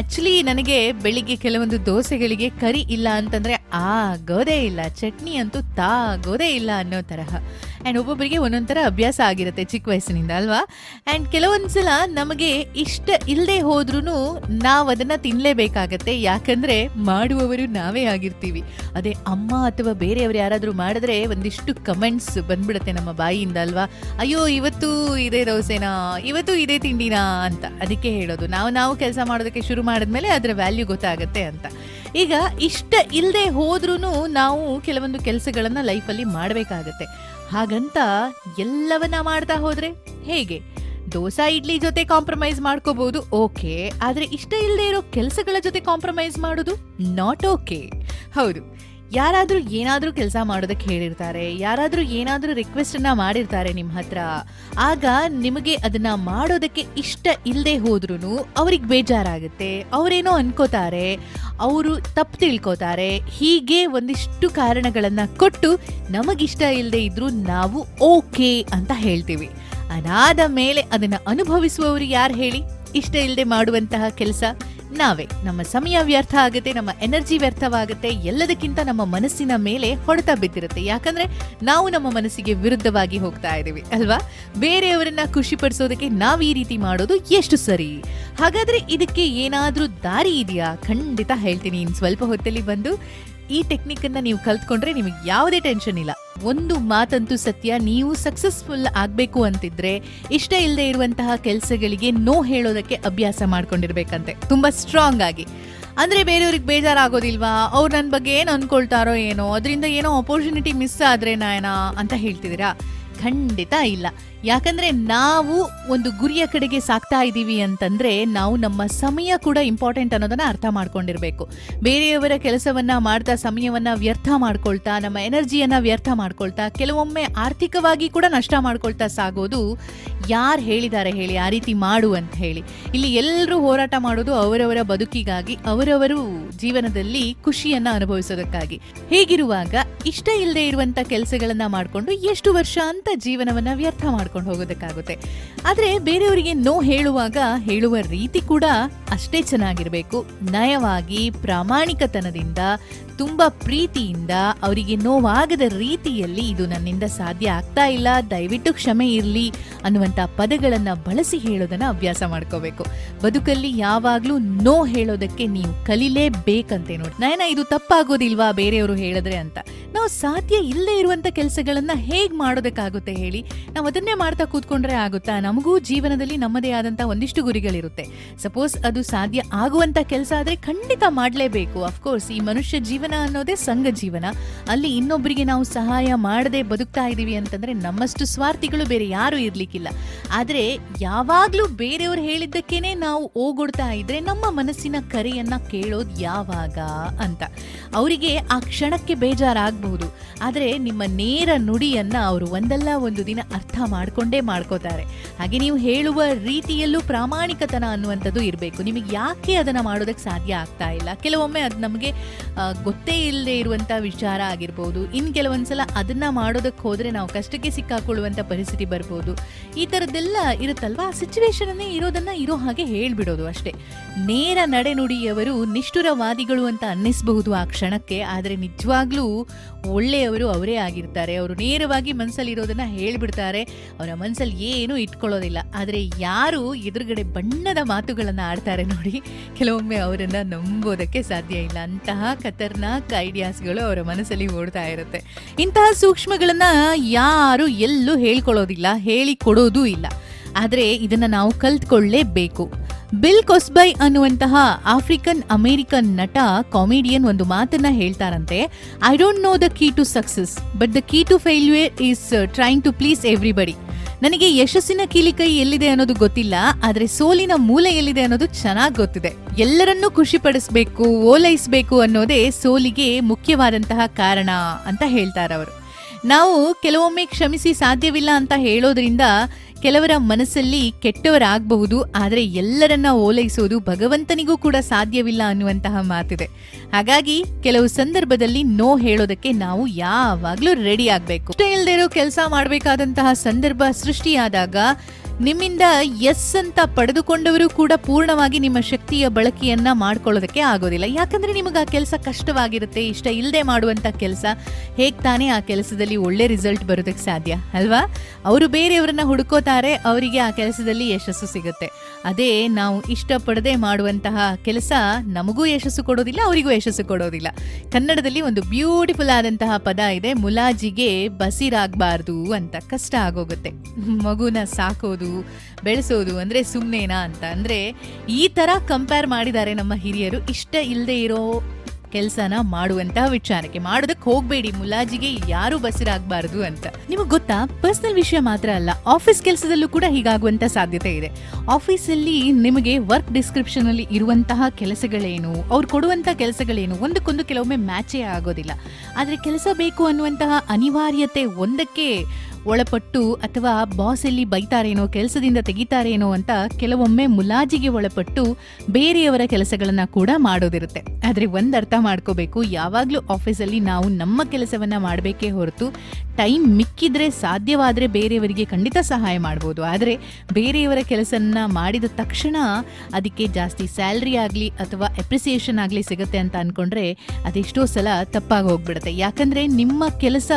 Actually ನನಗೆ ಬೆಳಿಗ್ಗೆ ಕೆಲವೊಂದು ದೋಸೆಗಳಿಗೆ ಕರಿ ಇಲ್ಲ ಅಂತಂದ್ರೆ ಆಗೋದೇ ಇಲ್ಲ. ಚಟ್ನಿ ಅಂತೂ ತಾಗೋದೇ ಇಲ್ಲ ಅನ್ನೋ ತರಹ. ಆ್ಯಂಡ್ ಒಬ್ಬೊಬ್ಬರಿಗೆ ಒಂದೊಂಥರ ಥರ ಅಭ್ಯಾಸ ಆಗಿರುತ್ತೆ ಚಿಕ್ಕ ವಯಸ್ಸಿನಿಂದ, ಅಲ್ವಾ? ಆ್ಯಂಡ್ ಕೆಲವೊಂದ್ಸಲ ನಮಗೆ ಇಷ್ಟ ಇಲ್ಲದೆ ಹೋದ್ರೂ ನಾವು ಅದನ್ನು ತಿನ್ನಲೇಬೇಕಾಗತ್ತೆ ಯಾಕಂದರೆ ಮಾಡುವವರು ನಾವೇ ಆಗಿರ್ತೀವಿ. ಅದೇ ಅಮ್ಮ ಅಥವಾ ಬೇರೆಯವರು ಯಾರಾದರೂ ಮಾಡಿದ್ರೆ ಒಂದಿಷ್ಟು ಕಮೆಂಟ್ಸ್ ಬಂದ್ಬಿಡುತ್ತೆ ನಮ್ಮ ಬಾಯಿಯಿಂದ, ಅಲ್ವಾ? ಅಯ್ಯೋ, ಇವತ್ತು ಇದೇ ದೋಸೆನಾ? ಇವತ್ತು ಇದೇ ತಿಂಡಿನಾ? ಅಂತ. ಅದಕ್ಕೆ ಹೇಳೋದು. ನಾವು ನಾವು ಕೆಲಸ ಮಾಡೋದಕ್ಕೆ ಶುರು ಮಾಡಿದ್ಮೇಲೆ ಅದರ ವ್ಯಾಲ್ಯೂ ಗೊತ್ತಾಗುತ್ತೆ ಅಂತ. ಈಗ ಇಷ್ಟ ಇಲ್ಲದೆ ಹೋದ್ರೂ ನಾವು ಕೆಲವೊಂದು ಕೆಲಸಗಳನ್ನು ಲೈಫಲ್ಲಿ ಮಾಡಬೇಕಾಗತ್ತೆ. ಹಾಗಂತ ಎಲ್ಲವನ್ನ ಮಾಡ್ತಾ ಹೋದ್ರೆ? ಹೇಗೆ? ದೋಸಾ, ಇಡ್ಲಿ ಜೊತೆ ಕಾಂಪ್ರಮೈಸ್ ಮಾಡ್ಕೋಬಹುದು ಓಕೆ. ಆದ್ರೆ ಇಷ್ಟ ಇಲ್ಲದೆ ಇರೋ ಕೆಲಸಗಳ ಜೊತೆ ಕಾಂಪ್ರಮೈಸ್ ಮಾಡೋದು ನಾಟ್ ಓಕೆ ಹೌದು. ಯಾರಾದ್ರೂ ಏನಾದರೂ ಕೆಲಸ ಮಾಡೋದಕ್ಕೆ ಹೇಳಿರ್ತಾರೆ, ಯಾರಾದರೂ ಏನಾದರೂ ರಿಕ್ವೆಸ್ಟ್ ಅನ್ನ ಮಾಡಿರ್ತಾರೆ ನಿಮ್ಮ ಹತ್ರ, ಆಗ ನಿಮಗೆ ಅದನ್ನ ಮಾಡೋದಕ್ಕೆ ಇಷ್ಟ ಇಲ್ಲದೆ ಹೋದ್ರೂ ಅವ್ರಿಗೆ ಬೇಜಾರಾಗುತ್ತೆ. ಅವರೇನೋ ಅನ್ಕೋತಾರೆ, ಅವರು ತಪ್ಪು ತಿಳ್ಕೋತಾರೆ, ಹೀಗೆ ಒಂದಿಷ್ಟು ಕಾರಣಗಳನ್ನು ಕೊಟ್ಟು ನಮಗಿಷ್ಟ ಇಲ್ಲದೆ ಇದ್ದರೂ ನಾವು ಓಕೆ ಅಂತ ಹೇಳ್ತೀವಿ. ಅದಾದ ಮೇಲೆ ಅದನ್ನ ಅನುಭವಿಸುವವರು ಯಾರು ಹೇಳಿ? ಇಷ್ಟ ಇಲ್ಲದೆ ಮಾಡುವಂತಹ ಕೆಲಸ? ನಾವೇ. ನಮ್ಮ ಸಮಯ ವ್ಯರ್ಥ ಆಗುತ್ತೆ, ನಮ್ಮ ಎನರ್ಜಿ ವ್ಯರ್ಥವಾಗುತ್ತೆ, ಎಲ್ಲದಕ್ಕಿಂತ ನಮ್ಮ ಮನಸ್ಸಿನ ಮೇಲೆ ಹೊಡೆತ ಬಿದ್ದಿರುತ್ತೆ. ಯಾಕಂದ್ರೆ ನಾವು ನಮ್ಮ ಮನಸ್ಸಿಗೆ ವಿರುದ್ಧವಾಗಿ ಹೋಗ್ತಾ ಇದ್ದೀವಿ, ಅಲ್ವಾ? ಬೇರೆಯವರನ್ನ ಖುಷಿ ಪಡಿಸೋದಕ್ಕೆ ನಾವು ಈ ರೀತಿ ಮಾಡೋದು ಎಷ್ಟು ಸರಿ? ಹಾಗಾದ್ರೆ ಇದಕ್ಕೆ ಏನಾದರೂ ದಾರಿ ಇದೆಯಾ? ಖಂಡಿತ ಹೇಳ್ತೀನಿ. ಇನ್ನು ಸ್ವಲ್ಪ ಹೊತ್ತಲ್ಲಿ ಬಂದು ಈ ಟೆಕ್ನಿಕ್ ಅನ್ನ ನೀವು ಕಲ್ತ್ಕೊಂಡ್ರೆ ನಿಮಗೆ ಯಾವುದೇ ಟೆನ್ಷನ್ ಇಲ್ಲ. ಒಂದು ಮಾತಂತೂ ಸತ್ಯ, ನೀವು ಸಕ್ಸಸ್ಫುಲ್ ಆಗಬೇಕು ಅಂತಿದ್ರೆ ಇಷ್ಟ ಇಲ್ಲದೆ ಇರುವಂತಹ ಕೆಲಸಗಳಿಗೆ ನೋ ಹೇಳೋದಕ್ಕೆ ಅಭ್ಯಾಸ ಮಾಡ್ಕೊಂಡಿರ್ಬೇಕಂತೆ. ತುಂಬಾ ಸ್ಟ್ರಾಂಗ್ ಆಗಿ. ಅಂದ್ರೆ ಬೇರೆಯವ್ರಿಗೆ ಬೇಜಾರಾಗೋದಿಲ್ವಾ? ಅವ್ರು ನನ್ನ ಬಗ್ಗೆ ಏನು ಅಂದ್ಕೊಳ್ತಾರೋ ಏನೋ, ಅದರಿಂದ ಏನೋ ಅಪರ್ಚುನಿಟಿ ಮಿಸ್ ಆದ್ರೆ ನಾಯನ ಅಂತ ಹೇಳ್ತಿದ್ದೀರಾ? ಖಂಡಿತ ಇಲ್ಲ. ಯಾಕಂದ್ರೆ ನಾವು ಒಂದು ಗುರಿಯ ಕಡೆಗೆ ಸಾಕ್ತಾ ಇದ್ದೀವಿ ಅಂತಂದ್ರೆ ನಾವು ನಮ್ಮ ಸಮಯ ಕೂಡ ಇಂಪಾರ್ಟೆಂಟ್ ಅನ್ನೋದನ್ನ ಅರ್ಥ ಮಾಡ್ಕೊಂಡಿರ್ಬೇಕು. ಬೇರೆಯವರ ಕೆಲಸವನ್ನ ಮಾಡ್ತಾ, ಸಮಯವನ್ನ ವ್ಯರ್ಥ ಮಾಡ್ಕೊಳ್ತಾ, ನಮ್ಮ ಎನರ್ಜಿಯನ್ನ ವ್ಯರ್ಥ ಮಾಡ್ಕೊಳ್ತಾ, ಕೆಲವೊಮ್ಮೆ ಆರ್ಥಿಕವಾಗಿ ಕೂಡ ನಷ್ಟ ಮಾಡ್ಕೊಳ್ತಾ ಸಾಗೋದು ಯಾರು ಹೇಳಿದ್ದಾರೆ ಹೇಳಿ, ಆ ರೀತಿ ಮಾಡು ಅಂತ ಹೇಳಿ. ಇಲ್ಲಿ ಎಲ್ಲರೂ ಹೋರಾಟ ಮಾಡೋದು ಅವರವರ ಬದುಕಿಗಾಗಿ, ಅವರವರು ಜೀವನದಲ್ಲಿ ಖುಷಿಯನ್ನ ಅನುಭವಿಸೋದಕ್ಕಾಗಿ. ಹೀಗಿರುವಾಗ ಇಷ್ಟ ಇಲ್ಲದೆ ಇರುವಂತ ಕೆಲಸಗಳನ್ನ ಮಾಡ್ಕೊಂಡು ಎಷ್ಟು ವರ್ಷ ಅಂತ ಜೀವನವನ್ನ ವ್ಯರ್ಥ ಮಾಡ್ಕೊಂಡು ಹೋಗೋದಕ್ಕಾಗುತ್ತೆ. ಆದರೆ ಬೇರೆಯವರಿಗೆ ನೋ ಹೇಳುವಾಗ ಹೇಳುವ ರೀತಿ ಕೂಡ ಅಷ್ಟೇ ಚೆನ್ನಾಗಿರಬೇಕು. ನಯವಾಗಿ, ಪ್ರಾಮಾಣಿಕತನದಿಂದ, ತುಂಬಾ ಪ್ರೀತಿಯಿಂದ ಅವರಿಗೆ ನೋವಾಗದ ರೀತಿಯಲ್ಲಿ ಇದು ನನ್ನಿಂದ ಸಾಧ್ಯ ಆಗ್ತಾ ಇಲ್ಲ. ದಯವಿಟ್ಟು ಕ್ಷಮೆ ಇರಲಿ ಅನ್ನುವಂಥ ಪದಗಳನ್ನು ಬಳಸಿ ಹೇಳೋದನ್ನು ಅಭ್ಯಾಸ ಮಾಡ್ಕೋಬೇಕು. ಬದುಕಲ್ಲಿ ಯಾವಾಗಲೂ ನೋ ಹೇಳೋದಕ್ಕೆ ನೀವು ಕಲಿಲೇಬೇಕಂತೆ ನೋಡಿ. ನಯನ, ಇದು ತಪ್ಪಾಗೋದಿಲ್ವಾ ಬೇರೆಯವರು ಹೇಳಿದ್ರೆ ಅಂತ? ನಾವು ಸಾಧ್ಯ ಇಲ್ಲದೆ ಇರುವಂತ ಕೆಲಸಗಳನ್ನು ಹೇಗೆ ಮಾಡೋದಕ್ಕಾಗುತ್ತೆ ಹೇಳಿ ನಾವು ಅದನ್ನೇ ಮಾಡ್ತಾ ಕೂತ್ಕೊಂಡ್ರೆ ಆಗುತ್ತಾ? ನಮಗೂ ಜೀವನದಲ್ಲಿ ನಮ್ಮದೇ ಆದಂತ ಒಂದಿಷ್ಟು ಗುರಿಗಳಿರುತ್ತೆ. ಸಪೋಸ್ ಅದು ಸಾಧ್ಯ ಆಗುವಂತ ಕೆಲಸ ಆದ್ರೆ ಖಂಡಿತ ಮಾಡಲೇಬೇಕು. ಅಫ್ಕೋರ್ಸ್ ಈ ಮನುಷ್ಯ ಜೀವನ ಅನ್ನೋದೇ ಸಂಘ ಜೀವನ. ಅಲ್ಲಿ ಇನ್ನೊಬ್ಬರಿಗೆ ನಾವು ಸಹಾಯ ಮಾಡದೆ ಬದುಕ್ತಾ ಇದೀವಿ ಅಂತಂದ್ರೆ ನಮ್ಮಷ್ಟು ಸ್ವಾರ್ಥಿಗಳು ಬೇರೆ ಯಾರು ಇರ್ಲಿಕ್ಕಿಲ್ಲ. ಆದ್ರೆ ಯಾವಾಗ್ಲೂ ಬೇರೆಯವರು ಹೇಳಿದ್ದಕ್ಕೇನೆ ನಾವು ಓಗೊಡ್ತಾ ಇದ್ರೆ ನಮ್ಮ ಮನಸ್ಸಿನ ಕರೆಯನ್ನ ಕೇಳೋದು ಯಾವಾಗ ಅಂತ. ಅವರಿಗೆ ಆ ಕ್ಷಣಕ್ಕೆ ಬೇಜಾರಾಗಬಹುದು. ಆದ್ರೆ ನಿಮ್ಮ ನೇರ ನುಡಿಯನ್ನ ಅವರು ಒಂದಲ್ಲ ಒಂದು ದಿನ ಅರ್ಥ ಮಾಡ್ಕೊಂಡೇ ಮಾಡ್ಕೋತಾರೆ. ಹಾಗೆ ನೀವು ಹೇಳುವ ರೀತಿಯಲ್ಲೂ ಪ್ರಾಮಾಣಿಕತನ ಅನ್ನುವಂಥದ್ದು ಇರಬೇಕು. ನಿಮಗೆ ಯಾಕೆ ಅದನ್ನು ಮಾಡೋದಕ್ಕೆ ಸಾಧ್ಯ ಆಗ್ತಾ ಇಲ್ಲ? ಕೆಲವೊಮ್ಮೆ ಅದು ನಮಗೆ ಗೊತ್ತೇ ಇಲ್ಲದೆ ಇರುವಂಥ ವಿಚಾರ ಆಗಿರ್ಬೋದು. ಇನ್ನು ಕೆಲವೊಂದು ಸಲ ಅದನ್ನು ಮಾಡೋದಕ್ಕೆ ಹೋದರೆ ನಾವು ಕಷ್ಟಕ್ಕೆ ಸಿಕ್ಕಾಕೊಳ್ಳುವಂಥ ಪರಿಸ್ಥಿತಿ ಬರ್ಬೋದು. ಈ ಥರದ್ದೆಲ್ಲ ಇರುತ್ತಲ್ವಾ? ಆ ಸಿಚುವೇಶನನ್ನೇ ಇರೋದನ್ನು ಇರೋ ಹಾಗೆ ಹೇಳಿಬಿಡೋದು ಅಷ್ಟೇ. ನೇರ ನಡೆನುಡಿಯವರು ನಿಷ್ಠುರವಾದಿಗಳು ಅಂತ ಅನ್ನಿಸಬಹುದು ಆ ಕ್ಷಣಕ್ಕೆ. ಆದರೆ ನಿಜವಾಗ್ಲೂ ಒಳ್ಳೆಯವರು ಅವರೇ ಆಗಿರ್ತಾರೆ. ಅವರು ನೇರವಾಗಿ ಮನಸ್ಸಲ್ಲಿ ಇರೋದನ್ನ ಹೇಳ್ಬಿಡ್ತಾರೆ. ಅವರ ಮನಸ್ಸಲ್ಲಿ ಏನೂ ಇಟ್ಕೊಳ್ಳೋದಿಲ್ಲ. ಆದರೆ ಯಾರು ಎದುರುಗಡೆ ಬಣ್ಣದ ಮಾತುಗಳನ್ನು ಆಡ್ತಾರೆ ನೋಡಿ, ಕೆಲವೊಮ್ಮೆ ಅವರನ್ನ ನಂಬೋದಕ್ಕೆ ಸಾಧ್ಯ ಇಲ್ಲ. ಅಂತಹ ಖತರ್ನಾಕ್ ಐಡಿಯಾಸ್ಗಳು ಅವರ ಮನಸ್ಸಲ್ಲಿ ಓಡ್ತಾ ಇರುತ್ತೆ. ಇಂತಹ ಸೂಕ್ಷ್ಮಗಳನ್ನು ಯಾರು ಎಲ್ಲೂ ಹೇಳ್ಕೊಳ್ಳೋದಿಲ್ಲ, ಹೇಳಿಕೊಡೋದೂ ಇಲ್ಲ. ಆದರೆ ಇದನ್ನ ನಾವು ಕಲ್ತ್ಕೊಳ್ಳೇಬೇಕು. ಬಿಲ್ ಕೊಸ್ಬೈ ಅನ್ನುವಂತಹ ಆಫ್ರಿಕನ್ ಅಮೆರಿಕನ್ ನಟ ಕಾಮಿಡಿಯನ್ ಒಂದು ಮಾತನ್ನ ಹೇಳ್ತಾರಂತೆ. I don't know the key to success but the key to failure is trying to please everybody ನನಗೆ ಯಶಸ್ಸಿನ ಕೀಲಿಕೈ ಎಲ್ಲಿದೆ ಅನ್ನೋದು ಗೊತ್ತಿಲ್ಲ, ಆದರೆ ಸೋಲಿನ ಮೂಲ ಎಲ್ಲಿದೆ ಅನ್ನೋದು ಚೆನ್ನಾಗಿ ಗೊತ್ತಿದೆ. ಎಲ್ಲರನ್ನೂ ಖುಷಿಪಡಿಸ್ಬೇಕು, ಓಲೈಸಬೇಕು ಅನ್ನೋದೇ ಸೋಲಿಗೆ ಮುಖ್ಯವಾದಂತಹ ಕಾರಣ ಅಂತ ಹೇಳ್ತಾರವರು. ನಾವು ಕೆಲವೊಮ್ಮೆ ಕ್ಷಮಿಸಿ ಸಾಧ್ಯವಿಲ್ಲ ಅಂತ ಹೇಳೋದ್ರಿಂದ ಕೆಲವರ ಮನಸ್ಸಲ್ಲಿ ಕೆಟ್ಟವರಾಗಬಹುದು, ಆದರೆ ಎಲ್ಲರನ್ನ ಓಲೈಸೋದು ಭಗವಂತನಿಗೂ ಕೂಡ ಸಾಧ್ಯವಿಲ್ಲ ಅನ್ನುವಂತಹ ಮಾತಿದೆ. ಹಾಗಾಗಿ ಕೆಲವು ಸಂದರ್ಭದಲ್ಲಿ ನೋ ಹೇಳೋದಕ್ಕೆ ನಾವು ಯಾವಾಗ್ಲೂ ರೆಡಿ ಆಗ್ಬೇಕು. ಇಲ್ಲದೆ ಇರೋ ಕೆಲಸ ಮಾಡಬೇಕಾದಂತಹ ಸಂದರ್ಭ ಸೃಷ್ಟಿಯಾದಾಗ ನಿಮ್ಮಿಂದ ಎಸ್ ಅಂತ ಪಡೆದುಕೊಂಡವರು ಕೂಡ ಪೂರ್ಣವಾಗಿ ನಿಮ್ಮ ಶಕ್ತಿಯ ಬಳಕೆಯನ್ನ ಮಾಡ್ಕೊಳ್ಳೋದಕ್ಕೆ ಆಗೋದಿಲ್ಲ. ಯಾಕಂದ್ರೆ ನಿಮಗೆ ಆ ಕೆಲಸ ಕಷ್ಟವಾಗಿರುತ್ತೆ, ಇಷ್ಟ ಇಲ್ಲದೆ ಮಾಡುವಂತ ಕೆಲಸ, ಹೇಗ್ ತಾನೇ ಆ ಕೆಲಸದಲ್ಲಿ ಒಳ್ಳೆ ರಿಸಲ್ಟ್ ಬರೋದಕ್ಕೆ ಸಾಧ್ಯ, ಅಲ್ವಾ? ಅವರು ಬೇರೆಯವರನ್ನ ಹುಡುಕೋತಾರೆ, ಅವರಿಗೆ ಆ ಕೆಲಸದಲ್ಲಿ ಯಶಸ್ಸು ಸಿಗುತ್ತೆ. ಅದೇ ನಾವು ಇಷ್ಟಪಡದೆ ಮಾಡುವಂತಹ ಕೆಲಸ ನಮಗೂ ಯಶಸ್ಸು ಕೊಡೋದಿಲ್ಲ, ಅವರಿಗೂ ಯಶಸ್ಸು ಕೊಡೋದಿಲ್ಲ. ಕನ್ನಡದಲ್ಲಿ ಒಂದು ಬ್ಯೂಟಿಫುಲ್ ಆದಂತಹ ಪದ ಇದೆ, ಮುಲಾಜಿಗೆ ಬಸಿರಾಗಬಾರ್ದು ಅಂತ, ಕಷ್ಟ ಆಗೋಗುತ್ತೆ. ಮಗುನ ಸಾಕೋದು ಬೆಳೆಸೋದು ಅಂದ್ರೆ ಸುಮ್ಮನೆನಾ ಅಂತ. ಅಂದರೆ ಈ ತರ ಕಂಪೇರ್ ಮಾಡಿದ್ದಾರೆ ನಮ್ಮ ಹಿರಿಯರು. ಇಷ್ಟ ಇಲ್ಲದೆ ಇರೋ ಕೆಲಸನ ಮಾಡುವಂತಹ ವಿಚಾರಕ್ಕೆ. ಮಾಡೋದಕ್ಕೆ ಹೋಗ್ಬೇಡಿ. ಮುಲಾಜಿಗೆ ಯಾರು ಬಸಿರಾಗಬಾರದು ಅಂತ. ನಿಮಗೆ ಗೊತ್ತಾ? ಪರ್ಸನಲ್ ವಿಷಯ ಮಾತ್ರ ಅಲ್ಲ. ಆಫೀಸ್ ಕೆಲಸದಲ್ಲೂ ಕೂಡ ಹೀಗಾಗುವಂತ ಸಾಧ್ಯತೆ ಇದೆ. ಆಫೀಸಲ್ಲಿ ನಿಮಗೆ ವರ್ಕ್ ಡಿಸ್ಕ್ರಿಪ್ಷನ್ ಅಲ್ಲಿ ಇರುವಂತಹ ಕೆಲಸಗಳೇನು, ಅವ್ರು ಕೊಡುವಂತಹ ಕೆಲಸಗಳೇನು, ಒಂದಕ್ಕೊಂದು ಕೆಲವೊಮ್ಮೆ ಮ್ಯಾಚೇ ಆಗೋದಿಲ್ಲ. ಆದ್ರೆ ಕೆಲಸ ಬೇಕು ಅನ್ನುವಂತಹ ಅನಿವಾರ್ಯತೆ ಒಂದಕ್ಕೆ ಒಳಪಟ್ಟು ಅಥವಾ ಬಾಸ್ ಎಲ್ಲಿ ಬೈತಾರೇನೋ, ಕೆಲಸದಿಂದ ತೆಗಿತಾರೇನೋ ಅಂತ ಕೆಲವೊಮ್ಮೆ ಮುಲಾಜಿಗೆ ಒಳಪಟ್ಟು ಬೇರೆಯವರ ಕೆಲಸಗಳನ್ನ ಕೂಡ ಮಾಡೋದಿರುತ್ತೆ. ಆದ್ರೆ ಒಂದರ್ಥ ಮಾಡ್ಕೋಬೇಕು, ಯಾವಾಗಲೂ ಆಫೀಸಲ್ಲಿ ನಾವು ನಮ್ಮ ಕೆಲಸವನ್ನ ಮಾಡಬೇಕೇ ಹೊರತು ಟೈಮ್ ಮಿಕ್ಕಿದ್ರೆ ಸಾಧ್ಯವಾದರೆ ಬೇರೆಯವರಿಗೆ ಖಂಡಿತ ಸಹಾಯ ಮಾಡ್ಬೋದು. ಆದರೆ ಬೇರೆಯವರ ಕೆಲಸನ ಮಾಡಿದ ತಕ್ಷಣ ಅದಕ್ಕೆ ಜಾಸ್ತಿ ಸ್ಯಾಲ್ರಿ ಆಗಲಿ ಅಥವಾ ಎಪ್ರಿಸಿಯೇಷನ್ ಆಗಲಿ ಸಿಗುತ್ತೆ ಅಂತ ಅಂದ್ಕೊಂಡ್ರೆ ಅದೆಷ್ಟೋ ಸಲ ತಪ್ಪಾಗಿ ಹೋಗ್ಬಿಡುತ್ತೆ. ಯಾಕಂದರೆ ನಿಮ್ಮ ಕೆಲಸ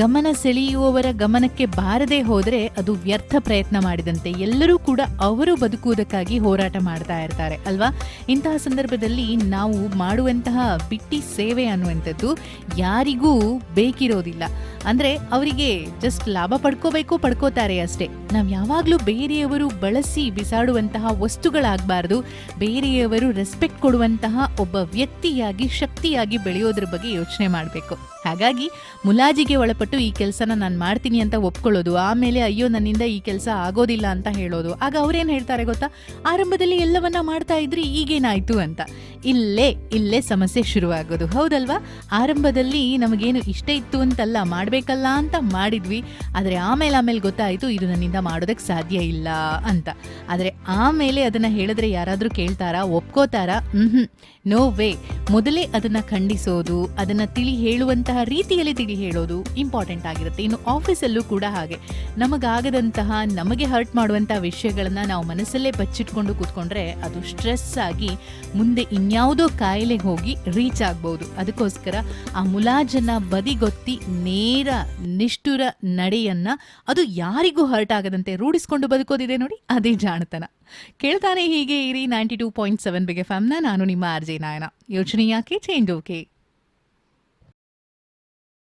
ಗಮನ ಸೆಳೆಯುವವರ ಗಮನಕ್ಕೆ ಬಾರದೇ ಹೋದರೆ ಅದು ವ್ಯರ್ಥ ಪ್ರಯತ್ನ ಮಾಡಿದಂತೆ ಎಲ್ಲರೂ ಕೂಡ ಅವರು ಬದುಕುವುದಕ್ಕಾಗಿ ಹೋರಾಟ ಮಾಡ್ತಾ ಇರ್ತಾರೆ, ಅಲ್ವಾ? ಇಂತಹ ಸಂದರ್ಭದಲ್ಲಿ ನಾವು ಮಾಡುವಂತಹ ಬಿಟ್ಟಿ ಸೇವೆ ಅನ್ನುವಂಥದ್ದು ಯಾರಿಗೂ ಬೇಕಿರೋದಿಲ್ಲ. ಅಂದ್ರೆ ಅವರಿಗೆ ಜಸ್ಟ್ ಲಾಭ ಪಡ್ಕೋಬೇಕು, ಪಡ್ಕೋತಾರೆ ಅಷ್ಟೇ. ನಾವು ಯಾವಾಗಲೂ ಬೇರೆಯವರು ಬಳಸಿ ಬಿಸಾಡುವಂತಹ ವಸ್ತುಗಳಾಗಬಾರ್ದು. ಬೇರೆಯವರು ರೆಸ್ಪೆಕ್ಟ್ ಕೊಡುವಂತಹ ಒಬ್ಬ ವ್ಯಕ್ತಿಯಾಗಿ, ಶಕ್ತಿಯಾಗಿ ಬೆಳೆಯೋದ್ರ ಬಗ್ಗೆ ಯೋಚನೆ ಮಾಡಬೇಕು. ಹಾಗಾಗಿ ಮುಲಾಜಿಗೆ ಒಳಪಟ್ಟು ಈ ಕೆಲಸನ ನಾನು ಮಾಡ್ತೀನಿ ಅಂತ ಒಪ್ಕೊಳ್ಳೋದು. ಆಮೇಲೆ ಅಯ್ಯೋ, ನನ್ನಿಂದ ಈ ಕೆಲಸ ಆಗೋದಿಲ್ಲ ಅಂತ ಹೇಳೋದು. ಆಗ ಅವ್ರೇನು ಹೇಳ್ತಾರೆ ಗೊತ್ತಾ? ಆರಂಭದಲ್ಲಿ ಎಲ್ಲವನ್ನ ಮಾಡ್ತಾ ಇದ್ರಿ, ಈಗೇನಾಯ್ತು ಅಂತ. ಇಲ್ಲೇ ಇಲ್ಲೇ ಸಮಸ್ಯೆ ಶುರುವಾಗೋದು. ಹೌದಲ್ವಾ? ಆರಂಭದಲ್ಲಿ ನಮಗೇನು ಇಷ್ಟ ಇತ್ತು ಅಂತಲ್ಲ, ಮಾಡಬೇಕಲ್ಲ ಅಂತ ಮಾಡಿದ್ವಿ. ಆದರೆ ಆಮೇಲೆ ಆಮೇಲೆ ಗೊತ್ತಾಯಿತು, ಇದು ನನ್ನಿಂದ ಮಾಡೋದಕ್ಕೆ ಸಾಧ್ಯ ಇಲ್ಲ ಅಂತ. ಆದರೆ ಆಮೇಲೆ ಅದನ್ನು ಹೇಳಿದ್ರೆ ಯಾರಾದರೂ ಕೇಳ್ತಾರಾ? ಒಪ್ಕೋತಾರಾ? ಹ್ಞೂ ನೋ ವೇ ಮೊದಲೇ ಅದನ್ನು ಖಂಡಿಸೋದು, ಅದನ್ನು ತಿಳಿ ಹೇಳುವಂತಹ ರೀತಿಯಲ್ಲಿ ತಿಳಿ ಹೇಳೋದು ಇಂಪಾರ್ಟೆಂಟ್ ಆಗಿರುತ್ತೆ. ಇನ್ನು ಆಫೀಸಲ್ಲೂ ಕೂಡ ಹಾಗೆ. ನಮಗಾಗದಂತಹ, ನಮಗೆ ಹರ್ಟ್ ಮಾಡುವಂತಹ ವಿಷಯಗಳನ್ನ ನಾವು ಮನಸ್ಸಲ್ಲೇ ಬಚ್ಚಿಟ್ಕೊಂಡು ಕೂತ್ಕೊಂಡ್ರೆ ಅದು ಸ್ಟ್ರೆಸ್ ಆಗಿ ಮುಂದೆ ಇನ್ಯಾವುದೋ ಕಾಯಿಲೆಗೆ ಹೋಗಿ ರೀಚ್ ಆಗ್ಬಹುದು ಅದಕ್ಕೋಸ್ಕರ ಆ ಮುಲಾಜನ್ನ ಬದಿಗೊತ್ತಿ ನೇರ, ನಿಷ್ಠುರ ನಡೆಯನ್ನ ಅದು ಯಾರಿಗೂ ಹರ್ಟ್ ಆಗದಂತೆ ರೂಢಿಸ್ಕೊಂಡು ಬದುಕೋದಿದೆ ನೋಡಿ, ಅದೇ ಜಾಣತನ. ಕೇಳ್ತಾನೆ ಹೀಗೆ ಇರಿ ನೈಂಟಿ ಟೂ ಪಾಯಿಂಟ್ ಸೆವೆನ್ ಬಿಗೆ ಫ್ಯಾಮ್ನ ನಾನು ನಿಮ್ಮ ಆರ್ ಜೆ ನಾಯನ. ಯೋಚನೆ ಯಾಕೆ ಚೇಂಜ್ ಓಕೆ